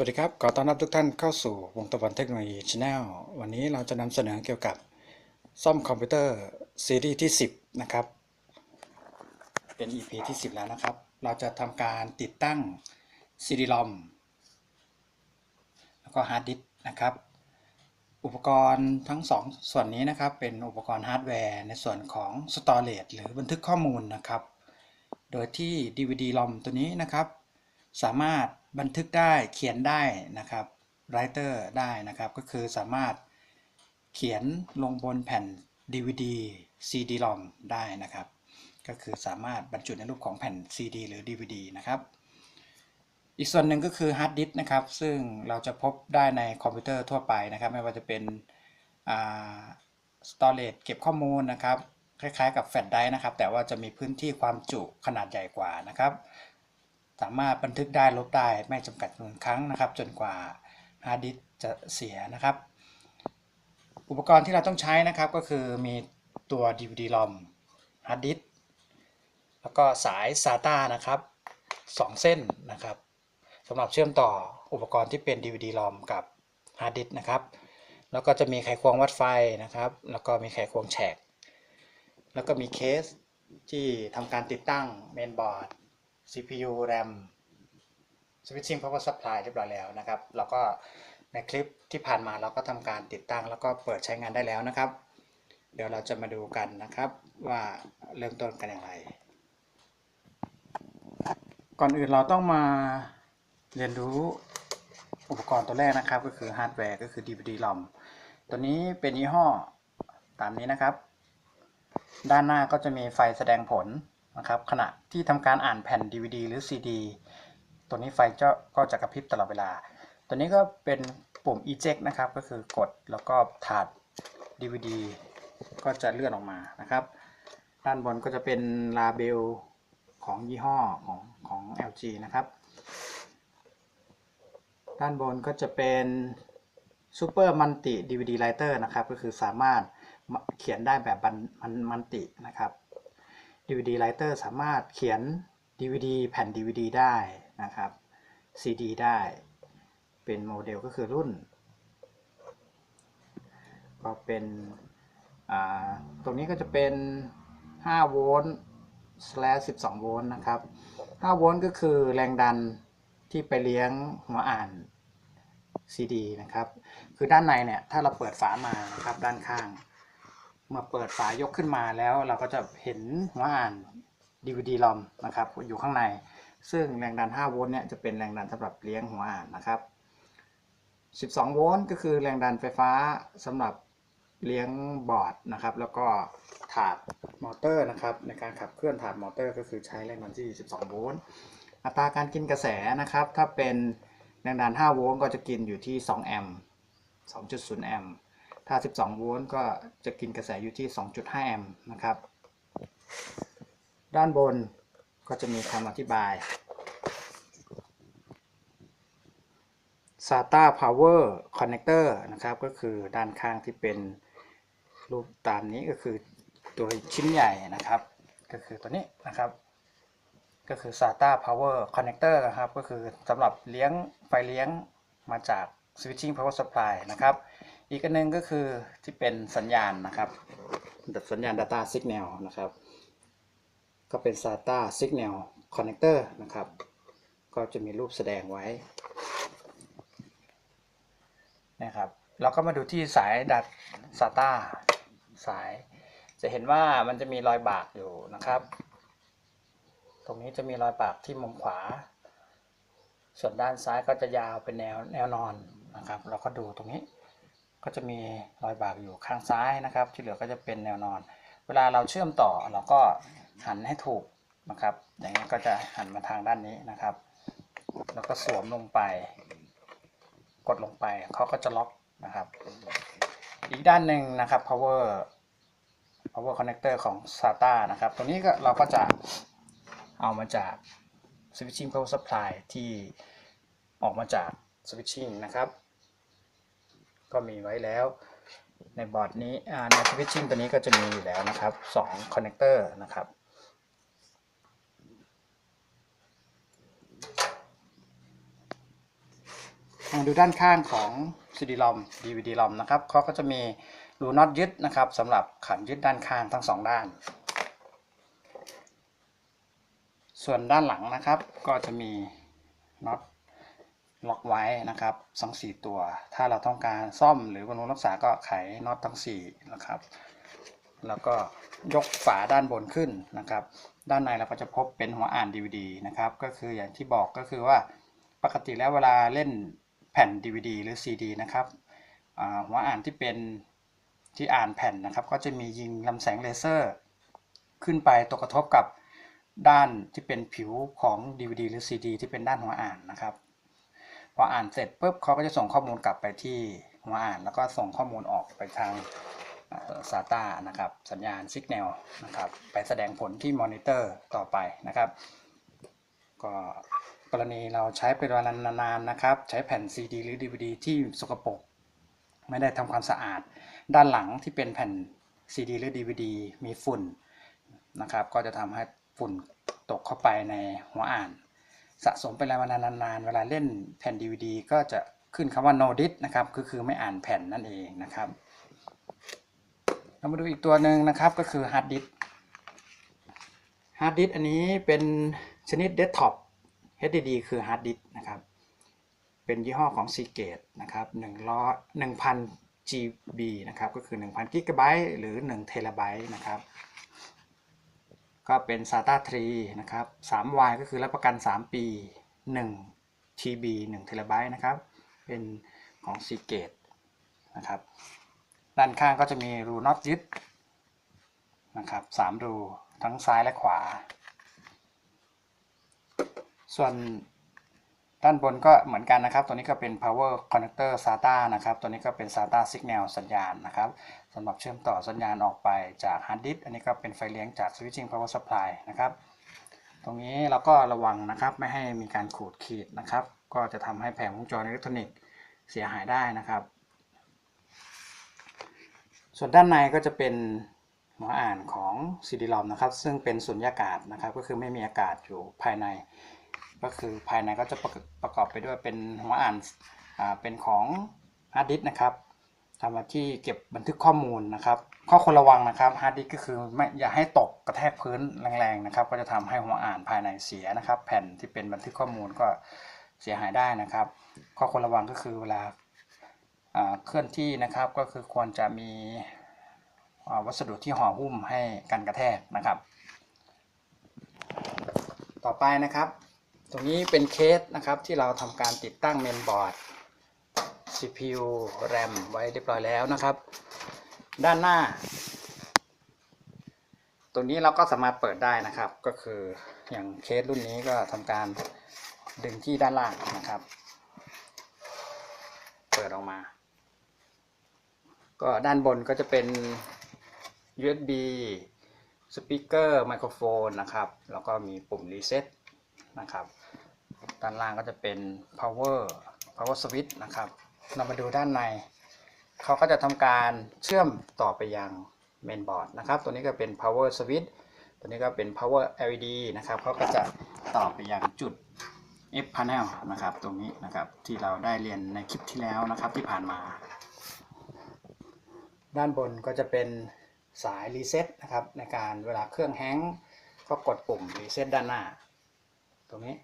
สวัสดีครับ ขอต้อนรับทุกท่านเข้าสู่วงตะวันเทคโนโลยีช Channel วันนี้เราจะนำเสนอเกี่ยวกับซ่อมคอมพิวเตอร์ซีรีส์ที่ 10 นะครับ เป็น EP ที่ 10 แล้วนะครับ เราจะทำการติดตั้ง CD-ROM แล้วก็ฮาร์ดดิสก์นะครับ อุปกรณ์ทั้งสองส่วนนี้นะครับ เป็นอุปกรณ์ฮาร์ดแวร์ในส่วนของ Storage หรือบันทึกข้อมูลนะครับ โดยที่ DVD-ROM ตัวนี้นะครับ สามารถ บันทึกได้เขียนได้นะครับ Writer ได้นะครับ ก็คือสามารถเขียนลงบนแผ่น DVD CD-ROM ได้นะครับ ก็คือสามารถบรรจุในรูปของแผ่น CD หรือ DVD นะครับอีกส่วนหนึ่งก็คือฮาร์ดดิสก์นะครับ ซึ่งเราจะพบได้ในคอมพิวเตอร์ทั่วไปนะครับ ไม่ว่าจะเป็นสตอเรจเก็บข้อมูลนะครับ คล้ายๆกับแฟลชไดร์นะครับ แต่ว่าจะมีพื้นที่ความจุขนาดใหญ่กว่านะครับ สามารถบันทึกได้ลบได้ไม่จำกัดจำนวนครั้งนะครับ จนกว่าฮาร์ดดิสจะเสียนะครับ อุปกรณ์ที่เราต้องใช้นะครับก็คือมีตัว DVD-ROM ฮาร์ดดิสแล้วก็สาย SATA นะครับ 2 เส้นนะครับสำหรับเชื่อมต่ออุปกรณ์ที่เป็น DVD-ROM กับฮาร์ดดิสนะครับ แล้วก็จะมีไขควงวัดไฟนะครับ แล้วก็มีไขควงแฉก แล้วก็มีเคสที่ทำการติดตั้งเมนบอร์ด CPU RAM Switching Power Supply เรียบร้อยแล้วนะครับ แล้วก็ในคลิปที่ผ่านมาเราก็ทำการติดตั้งแล้วก็เปิดใช้งานได้แล้วนะครับ เดี๋ยวเราจะมาดูกันนะครับว่าเริ่มต้นกันอย่างไร ก่อนอื่นเราต้องมาเรียนรู้อุปกรณ์ตัวแรกนะครับก็คือฮาร์ดแวร์ก็คือ DVD-ROM ตัวนี้เป็นยี่ห้อตามนี้นะครับ ด้านหน้าก็จะมีไฟแสดงผล นะครับขณะที่ทำการอ่านแผ่น DVD หรือ CD ตัวนี้ไฟจะก็จะกระพริบตลอดเวลา ตัวนี้ก็เป็นปุ่ม eject นะครับก็คือกดแล้วก็ถาด DVD ก็จะเลื่อนออกมานะครับ ด้านบนก็จะเป็นลาเบลของยี่ห้อของของ LG นะครับ ด้านบนก็จะเป็น Super Multi DVD Writer นะครับ ก็คือสามารถเขียนได้แบบมันมันตินะครับ DVD Writer สามารถเขียน DVD แผ่น DVD ได้นะครับ CD ได้เป็นโมเดลก็คือรุ่น ก็เป็นตรงนี้ก็จะเป็น5โวลต์ slash 12 โวลต์นะครับ5โวลต์ก็คือแรงดันที่ไปเลี้ยงหัวอ่าน CD นะครับ คือด้านในเนี่ย ถ้าเราเปิดฝามานะครับด้านข้าง เมื่อเปิดฝายกขึ้นมาแล้วเราก็จะเห็นหัวอ่าน DVD ROM นะครับอยู่ข้างใน ซึ่งแรงดัน 5 โวลต์เนี่ยจะเป็นแรงดันสำหรับเลี้ยงหัวอ่านนะครับ 12 โวลต์ก็คือแรงดันไฟฟ้าสำหรับเลี้ยงบอร์ดนะครับ แล้วก็ถาดมอเตอร์นะครับ ในการขับเคลื่อนถาดมอเตอร์ ก็คือใช้แรงดันที่ 12 โวลต์อัตราการกินกระแสนะครับ ถ้าเป็นแรงดัน 5 โวลต์ก็จะกินอยู่ที่ 2 แอมป์ 2.0 แอมป์ ถ้า 12 โวลต์ก็จะกินกระแสอยู่ที่ 2.5 แอมป์นะครับ ด้านบนก็จะมีคำอธิบาย SATA Power Connector นะครับ ก็คือด้านข้างที่เป็นรูปตามนี้ก็คือตัวชิ้นใหญ่นะครับ ก็คือตัวนี้นะครับ ก็คือ SATA Power Connector นะครับ ก็คือสำหรับเลี้ยงไฟเลี้ยงมาจาก Switching Power Supply นะครับ อีกอันหนึ่งก็คือที่เป็นสัญญาณนะครับสัญญาณ Data Signal นะครับ ก็เป็น SATA Signal Connector นะครับ ก็จะมีรูปแสดงไว้นะครับเราก็มาดูที่สายดัด SATA สาย จะเห็นว่ามันจะมีรอยบากอยู่นะครับ ตรงนี้จะมีรอยบากที่มุมขวา ส่วนด้านซ้ายก็จะยาวเป็นแนวแนวนอนนะครับ เราก็ดูตรงนี้ ก็จะมีรอยบากอยู่ข้างซ้ายนะครับ ที่เหลือก็จะเป็นแนวนอน เวลาเราเชื่อมต่อเราก็หันให้ถูกนะครับ อย่างนี้ก็จะหันมาทางด้านนี้นะครับ แล้วก็สวมลงไป กดลงไปเขาก็จะล็อกนะครับ อีกด้านหนึ่งนะครับ power power connector ของ SATA นะครับ ตัวนี้ก็เราก็จะเอามาจาก switching power supply ที่ออกมาจาก switching นะครับ ก็มีไว้แล้ว ในบอร์ดนี้ใน switching ตัวนี้ก็จะมีอยู่แล้วนะครับ2 connector นะครับมาดูด้านข้างของ CD ROM DVD ROM นะครับเขาก็จะมีรูน็อตยึดนะครับสำหรับขันยึดด้านข้างทั้งสองด้าน ส่วนด้านหลังนะครับ ก็จะมีน็อต ล็อกไว้นะครับทั้งสีตัว ถ้าเราต้องการซ่อมหรือบำรุงรักษาก็ไขน็อตทั้งสี่นะครับ แล้วก็ยกฝาด้านบนขึ้นนะครับ ด้านในเราก็จะพบเป็นหัวอ่าน DVD นะครับ ก็คืออย่างที่บอกก็คือว่าปกติแล้วเวลาเล่นแผ่น DVD หรือ CD นะครับหัวอ่านที่เป็นที่อ่านแผ่นนะครับ ก็จะมียิงลำแสงเลเซอร์ ขึ้นไปตกกระทบกับด้านที่เป็นผิวของ DVD หรือ CD ที่เป็นด้านหัวอ่านนะครับ พออ่านเสร็จปุ๊บเขาก็จะส่งข้อมูลกลับไปที่หัวอ่าน แล้วก็ส่งข้อมูลออกไปทางซาตานะครับสัญญาณสัญญาณนะครับไปแสดงผลที่มอนิเตอร์ต่อไปนะครับก็กรณีเราใช้เป็นเวลานานๆนะครับ ใช้แผ่น CD หรือ DVD ที่สกปรกไม่ได้ทำความสะอาด ด้านหลังที่เป็นแผ่น CD หรือ DVD มีฝุ่นนะครับ ก็จะทำให้ฝุ่นตกเข้าไปในหัวอ่าน สะสมเป็นเวลานานๆ เวลาเล่นแผ่น DVD ก็จะขึ้นคำว่า no dit นะครับก็คือไม่อ่านแผ่นนั่นเองนะครับเรามาดูอีกตัวหนึ่งนะครับก็คือฮาร์ดดิสฮาร์ดดิสอันนี้เป็นชนิดเดสก์ท็อป HDD คือฮาร์ดดิสนะครับเป็นยี่ห้อของ Seagate นะครับ100 1000 GB นะครับก็คือ 1000กิกะไบต์หรือ1เทราไบต์นะครับ ก็เป็น SATA 3นะครับ 3Y ก็คือรับประกัน 3 ปี 1 TB 1เทราไบต์นะครับ เป็นของ Seagate นะครับ ด้านข้างก็จะมีรูน็อตยึดนะครับสามรูทั้งซ้ายและขวา ส่วนด้านบนก็เหมือนกันนะครับ ตัวนี้ก็เป็น power connector SATA นะครับ ตัวนี้ก็เป็น SATA signal สัญญาณนะครับำหรับเชื่อมต่อสัญญาณออกไปจากฮาร์ดดิสก์อันนี้ก็เป็นไฟเลี้ยงจาก switching power supply นะครับ ตรงนี้เราก็ระวังนะครับไม่ให้มีการขูดขีดนะครับ ก็จะทำให้แผงวงจรอิเล็กทรอนิกส์เสียหายได้นะครับ ส่วนด้านในก็จะเป็นหัวอ่านของ CD-ROM นะครับ ซึ่งเป็นสุญญากาศนะครับ ก็คือไม่มีอากาศอยู่ภายใน ก็คือภายในก็จะประกประกอบไปด้วยเป็นหัวอ่านอ่าเป็นของฮาร์ดดิสก์นะครับ ทำมาที่เก็บบันทึกข้อมูลนะครับ ข้อควรระวังนะครับฮาร์ดดิสก์ก็คือไม่อย่าให้ตกกระแทกพื้นแรงๆนะครับ ก็จะทำให้หัวอ่านภายในเสียนะครับ แผ่นที่เป็นบันทึกข้อมูลก็เสียหายได้นะครับ ข้อควรระวังก็คือเวลาเคลื่อนที่นะครับก็คือควรจะมีวัสดุที่ห่อหุ้มให้กันกระแทกนะครับ ต่อไปนะครับ ตรงนี้เป็นเคสนะครับที่เราทำการติดตั้งเมนบอร์ด CPU RAM ไว้เรียบร้อยแล้วนะครับ ด้านหน้า ตรงนี้เราก็สามารถเปิดได้นะครับ ก็คืออย่างเคสรุ่นนี้ก็ทำการดึงที่ด้านล่างนะครับ เปิดออกมา ก็ด้านบนก็จะเป็น USB สปีกเกอร์ไมโครโฟนนะครับ แล้วก็มีปุ่มรีเซ็ตนะครับ ด้านล่างก็จะเป็น power power switch นะครับ เรามาดูด้านใน เขาก็จะทำการเชื่อมต่อไปยังเมนบอร์ดนะครับ ตัวนี้ก็เป็น power switch ตัวนี้ก็เป็น power LED นะครับ เขาก็จะต่อไปยังจุด F panel นะครับ ตรงนี้นะครับที่เราได้เรียนในคลิปที่แล้วนะครับที่ผ่านมา ด้านบนก็จะเป็นสายรีเซ็ตนะครับในการเวลาเครื่องแฮงก์ก็กดปุ่มรีเซ็ตด้านหน้า ตรงนี้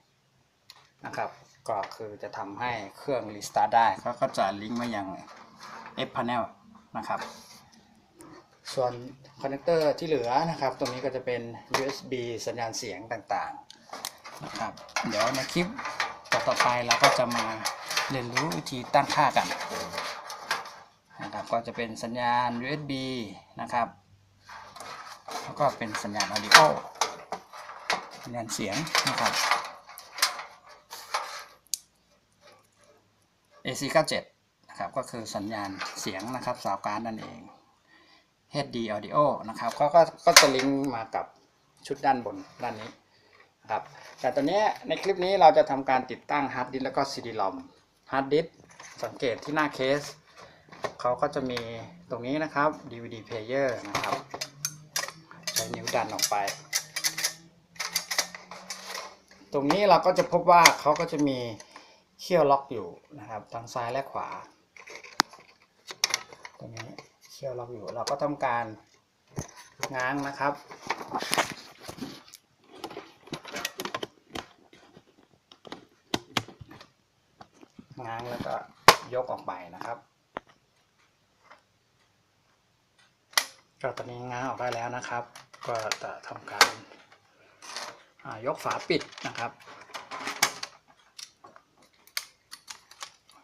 นะครับ ก็คือจะทำให้เครื่องรีสตาร์ทได้ก็ก็จะลิงก์มายัง F panel นะครับ ส่วนคอนเนคเตอร์ที่เหลือนะครับ ตรงนี้ก็จะเป็น USB สัญญาณเสียงต่างๆนะครับ เดี๋ยวในคลิปต่อๆไปเราก็จะมาเรียนรู้วิธีตั้งค่ากันนะครับก็จะเป็นสัญญาณ USB นะครับ แล้วก็เป็นสัญญาณ audio สัญญาณเสียงนะครับ AC 97 นะครับก็คือสัญญาณเสียงนะครับสาวการนั่นเอง HD Audio นะครับก็ก็ก็จะลิงก์มากับชุดด้านบนด้านนี้นะครับแต่ตอนนี้ในคลิปนี้เราจะทำการติดตั้งฮาร์ดดิสก์แล้วก็ CD-ROM ฮาร์ดดิสก์สังเกตที่หน้าเคสเขาก็จะมีตรงนี้นะครับ DVD player นะครับใช้นิ้วดันออกไป ตรงนี้เราก็จะพบว่าเขาก็จะมี เขี้ยวล็อกอยู่นะครับทั้งซ้ายและขวา ตรงนี้เขี้ยวล็อกอยู่เราก็ทำการง้างนะครับ ง้างแล้วก็ยกออกไปนะครับก็ตอนนี้ง้างออกได้แล้วนะครับ ก็จะทำการยกฝาปิดนะครับ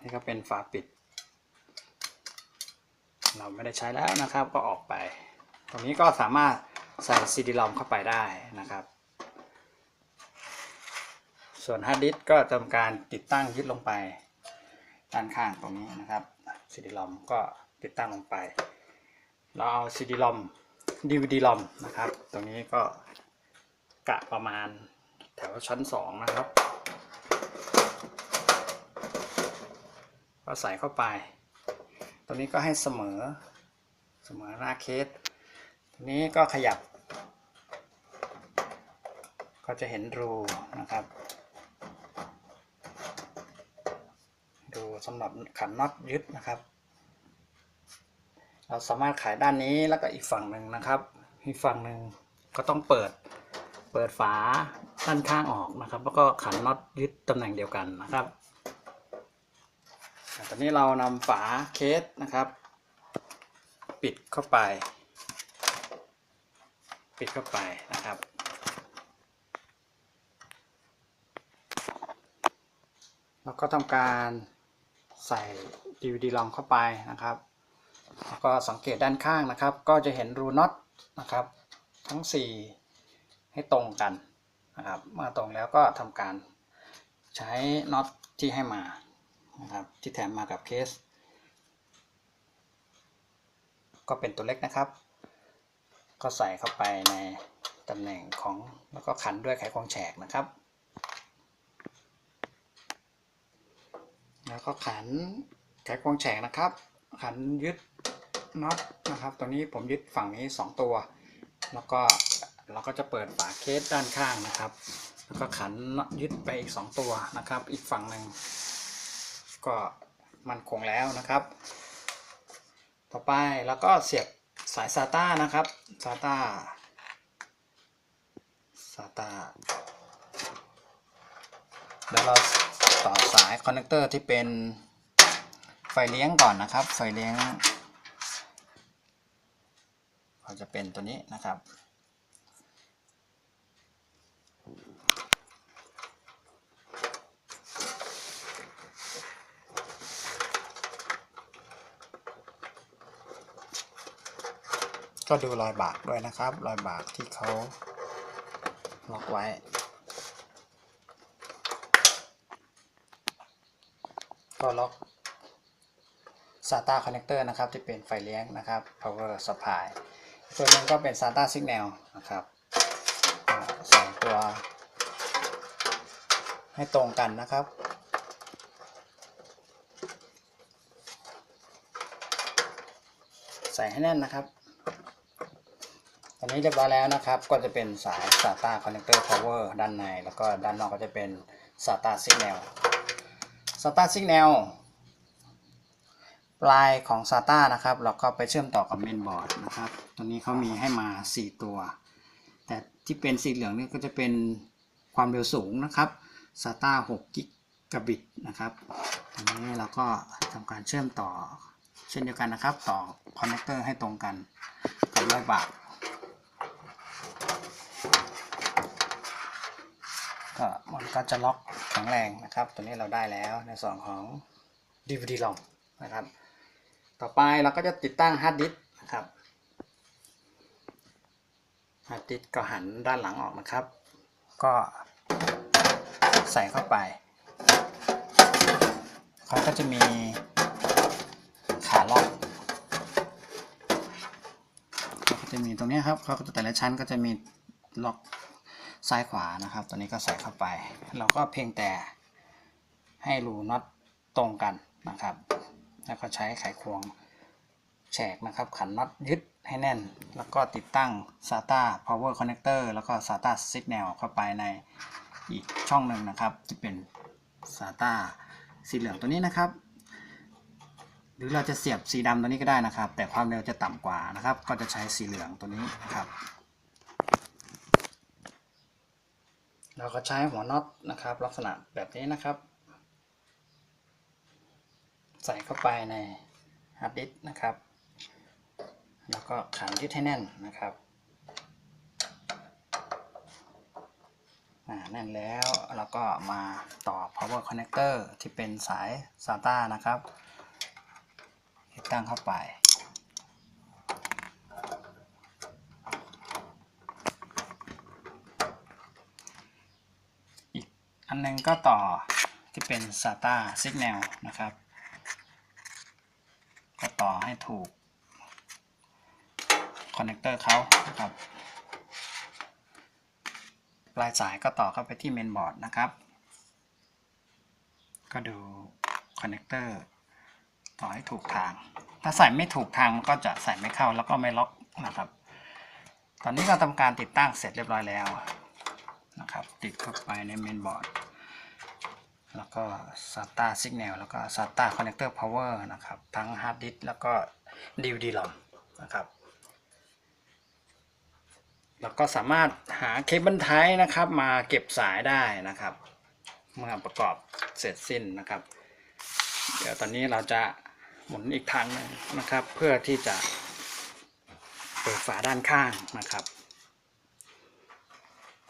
นี่ก็เป็นฝาปิด เราไม่ได้ใช้แล้วนะครับก็ออกไป ตรงนี้ก็สามารถใส่ซีดีลอมเข้าไปได้นะครับ ส่วนฮาร์ดดิสก์ก็ทำการติดตั้งยึดลงไป ด้านข้างตรงนี้นะครับซีดีลอมก็ติดตั้งลงไป เราเอาซีดีลอมดีวีดีลอมนะครับ ตรงนี้ก็กะประมาณแถวชั้น 2 นะครับ ก็ใส่เข้าไปตรงนี้ก็ให้เสมอ เสมอหน้าเคสตรงนี้ก็ขยับ ก็จะเห็นรูนะครับ ดูสำหรับขันน็อตยึดนะครับ เราสามารถขายด้านนี้แล้วก็อีกฝั่งหนึ่งนะครับ อีกฝั่งหนึ่งก็ต้องเปิดเปิดฝาด้านข้างออกนะครับ แล้วก็ขันน็อตยึดตำแหน่งเดียวกันนะครับ ตอนนี้เรานำฝาเคสนะครับ ปิดเข้าไป ปิดเข้าไปนะครับแล้วก็ทำการใส่ DVD ลองเข้าไปนะครับแล้วก็สังเกตด้านข้างนะครับ ก็จะเห็นรูน็อตนะครับ ทั้ง 4 ให้ตรงกันนะครับ เมื่อตรงแล้วก็ทำการใช้น็อตที่ให้มา นะครับ ที่แถมมากับเคส ก็เป็นตัวเล็กนะครับ ก็ใส่เข้าไปในตำแหน่งของแล้วก็ขันด้วยไขควงแฉกนะครับ แล้วก็ขันไขควงแฉกนะครับ ขันยึดน็อตนะครับตัวนี้ผมยึดฝั่งนี้ 2 ตัว แล้วก็เราก็จะเปิดฝาเคสด้านข้างนะครับ แล้วก็ขันยึดไปอีก 2 ตัวนะครับ อีกฝั่งหนึ่ง ก็มันคงแล้วนะครับ ต่อไปแล้วก็เสียบสาย SATA นะครับ SATA SATA เดี๋ยวเราต่อสายคอนเนคเตอร์ที่เป็นไฟเลี้ยงก่อนนะครับ ไฟเลี้ยง ก็จะเป็นตัวนี้นะครับ ก็ดูรอยบากด้วยนะครับ รอยบากที่เขาล็อกไว้ ก็ล็อก SATA connector นะครับ ที่เป็นไฟเลี้ยงนะครับ power supply ส่วนหนึ่งก็เป็น SATA signal นะครับก็ใส่ตัว ให้ตรงกันนะครับใส่ให้แน่นนะครับ ตอนนี้เรียบร้อยแล้วนะครับ ก็จะเป็นสาย SATA connector power ด้านใน แล้วก็ด้านนอกก็จะเป็น SATA signal SATA signal ปลายของ SATA นะครับ เราก็ไปเชื่อมต่อกับเมนบอร์ดนะครับ ตัวนี้เขามีให้มา 4 ตัว แต่ที่เป็นสีเหลืองนี่ก็จะเป็นความเร็วสูงนะครับ SATA 6กิกะบิตนะครับอันนี้เราก็ทำการเชื่อมต่อเช่นเดียวกันนะครับ ต่อคอนเนคเตอร์ให้ตรงกันกับรอยบาก ก็มันก็จะล็อกแข็งแรงนะครับ ตัวนี้เราได้แล้วในส่วนของ DVD ROM นะครับ ต่อไปเราก็จะติดตั้งฮาร์ดดิสก์นะครับฮาร์ดดิสก์ก็หันด้านหลังออกนะครับ ก็ใส่เข้าไปเขาก็จะมีขาล็อกเขาก็จะมีตรงนี้ครับเขาก็จะแต่ละชั้นก็จะมีล็อก ซ้ายขวานะครับ ตัวนี้ก็ใส่เข้าไป เราก็เพียงแต่ให้รูน็อตตรงกันนะครับ แล้วก็ใช้ไขควงแฉกนะครับ ขันน็อตยึดให้แน่น แล้วก็ติดตั้ง SATA power connector แล้วก็ SATA signal เข้าไปในอีกช่องหนึ่งนะครับที่เป็น SATA สีเหลืองตัวนี้นะครับ หรือเราจะเสียบสีดำตัวนี้ก็ได้นะครับ แต่ความเร็วจะต่ำกว่านะครับ ก็จะใช้สีเหลืองตัวนี้นะครับ เราก็ใช้หัวน็อตนะครับ ลักษณะแบบนี้นะครับ ใส่เข้าไปในฮาร์ดดิสก์นะครับ แล้วก็ขันยึดให้แน่นนะครับแน่นแล้วเราก็มาต่อ power connector ที่เป็นสาย SATA นะครับติดตั้งเข้าไป อันหนึงก็ต่อที่เป็น SATA Signal นะครับ ก็ต่อให้ถูกคอนเนคเตอร์เขานะครับปลายสายก็ต่อเข้าไปที่เมนบอร์ดนะครับ ก็ดูคอนเนคเตอร์ต่อให้ถูกทาง ถ้าใส่ไม่ถูกทางมันก็จะใส่ไม่เข้าแล้วก็ไม่ล็อกนะครับ ตอนนี้เราทำการติดตั้งเสร็จเรียบร้อยแล้ว นะครับ ติดเข้าไปในเมนบอร์ดแล้วก็ SATA Signal แล้วก็ SATA Connector Power นะครับ ทั้ง Hard Disk แล้วก็ DVD ROM นะครับ แล้วก็สามารถหาเคเบิลไทป์นะครับ มาเก็บสายได้นะครับ เมื่อประกอบเสร็จสิ้นนะครับ เดี๋ยวตอนนี้เราจะหมุนอีกทางหนึงนะครับ เพื่อที่จะเปิดฝาด้านข้างนะครับ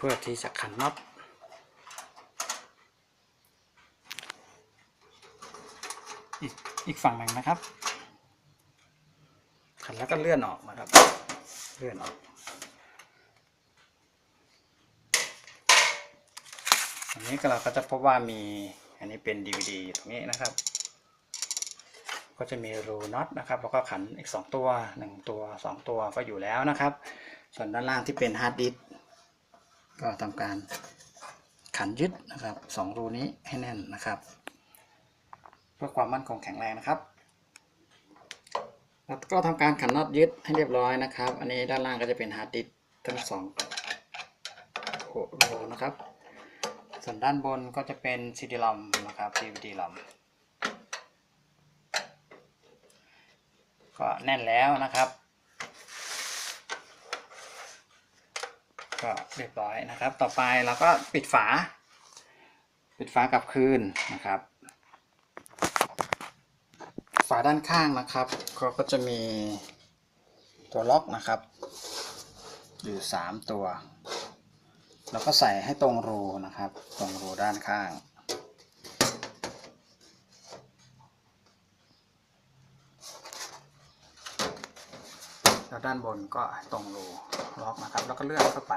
พื่อที่จะขันน็อตอีกอีกฝั่งหนึ่งนะครับ ขันแล้วก็เลื่อนออกนะครับ เลื่อนออกอันนี้ก็เราก็จะพบว่ามีอันนี้เป็น DVD ตรงนี้นะครับ ก็จะมีรูน็อตนะครับ แล้วก็ขันอีก 2 ตัว 1 ตัว 2 ตัวก็อยู่แล้วนะครับ ส่วนด้านล่างที่เป็นฮาร์ดดิส ก็ทำการขันยึดนะครับสองรูนี้ให้แน่นนะครับ เพื่อความมั่นคงแข็งแรงนะครับ แล้วก็ทำการขันน็อตยึดให้เรียบร้อยนะครับ อันนี้ด้านล่างก็จะเป็นฮาร์ดดิสทั้งสองโรนะครับ ส่วนด้านบนก็จะเป็น CD ROM นะครับ DVD ROM ก็แน่นแล้วนะครับ ก็เรียบร้อยนะครับ ต่อไปเราก็ปิดฝา ปิดฝากลับคืนนะครับ ฝาด้านข้างนะครับเขาก็จะมีตัวล็อกนะครับ อยู่ 3 ตัว แล้วก็ใส่ให้ตรงรูนะครับ ตรงรูด้านข้าง แล้วด้านบนก็ตรงรูล็อกนะครับ แล้วก็เลื่อนเข้าไป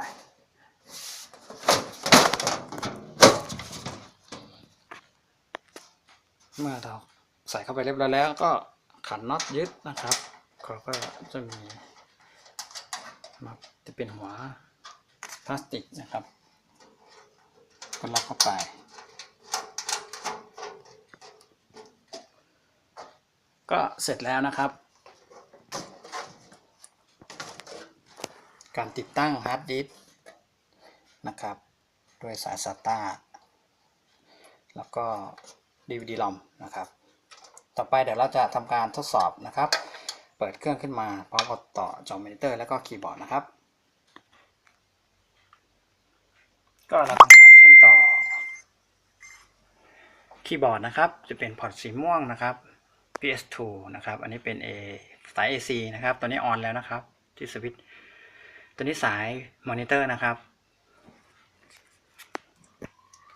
เมื่อเราใส่เข้าไปเรียบร้อยแล้วก็ขันน็อตยึดนะครับเขาก็จะมีมาจะเป็นหัวพลาสติกนะครับก็ล็อกเข้าไป ก็เสร็จแล้วนะครับ การติดตั้งฮาร์ดดิสก์นะครับด้วยสาย SATA แล้วก็ DVD ROM นะครับ ต่อไปเดี๋ยวเราจะทำการทดสอบนะครับ เปิดเครื่องขึ้นมาพร้อมกับต่อจอมอนิเตอร์ แล้วก็คีย์บอร์ดนะครับ ก็เราทำการเชื่อมต่อ คีย์บอร์ดนะครับ จะเป็นพอร์ตสีม่วงนะครับ PS2 นะครับ อันนี้เป็น A สาย AC นะครับตัวนี้ออนแล้วนะครับ ที่สวิตช์ ตัวนี้สายมอนิเตอร์นะครับ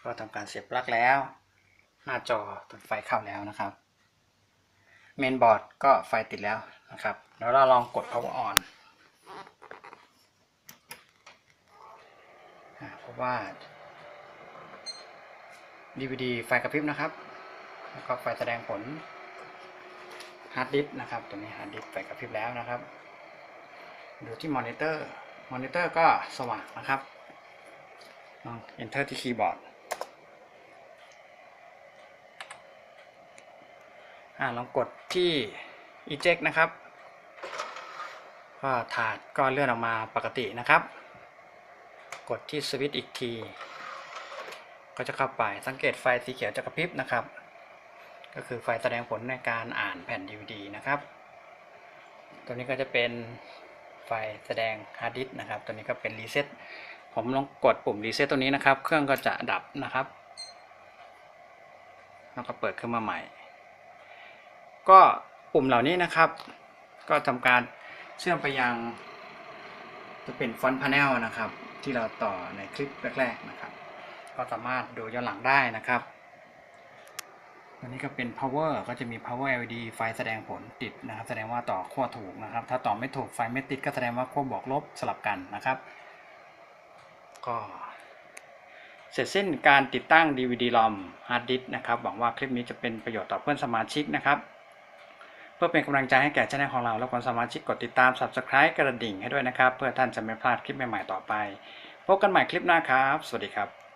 ก็ทำการเสียบปลั๊กแล้ว หน้าจอติดไฟเข้าแล้วนะครับเมนบอร์ดก็ไฟติดแล้วนะครับ แล้วเราลองกด power on อ่าเพราะว่า DVD ไฟกระพริบนะครับ แล้วก็ไฟแสดงผลฮาร์ดดิสก์นะครับ ตัวนี้ฮาร์ดดิสก์ไฟกระพริบแล้วนะครับ ดูที่มอนิเตอร์ มอนิเตอร์ก็สว่างนะครับลอง enter ที่คีย์บอร์ดอ่าลองกดที่ eject นะครับ ก็ถาดก็เลื่อนออกมาปกตินะครับ กดที่สวิตช์อีกที ก็จะเข้าไปสังเกตไฟสีเขียวจะกระพริบนะครับ ก็คือไฟแสดงผลในการอ่านแผ่น DVD นะครับ ตัวนี้ก็จะเป็น ไฟแสดงฮาร์ดดิสนะครับ ตัวนี้ก็เป็นรีเซ็ตผมลองกดปุ่มรีเซ็ตตัวนี้นะครับ เครื่องก็จะดับนะครับ แล้วก็เปิดขึ้นมาใหม่ ก็ปุ่มเหล่านี้นะครับ ก็ทำการเชื่อมไปยัง จะเป็นฟอนต์พาเนลนะครับ ที่เราต่อในคลิปแรก ๆนะครับ ก็สามารถดูย้อนหลังได้นะครับ ตัวนี้ก็เป็น power ก็จะมี power LED ไฟแสดงผลติดนะครับ แสดงว่าต่อขั้วถูกนะครับ ถ้าต่อไม่ถูกไฟไม่ติดก็แสดงว่าขั้วบวกลบสลับกันนะครับ ก็ เสร็จสิ้นการติดตั้ง DVD ROM hard disk นะครับ หวังว่าคลิปนี้จะเป็นประโยชน์ต่อเพื่อนสมาชิกนะครับ เพื่อเป็นกำลังใจให้แก่ช่องของเรา และคนสมาชิกกดติดตาม Subscribe กระดิ่งให้ด้วยนะครับ เพื่อท่านจะไม่พลาดคลิปใหม่ๆต่อไป พบกันใหม่คลิปหน้าครับ สวัสดีครับ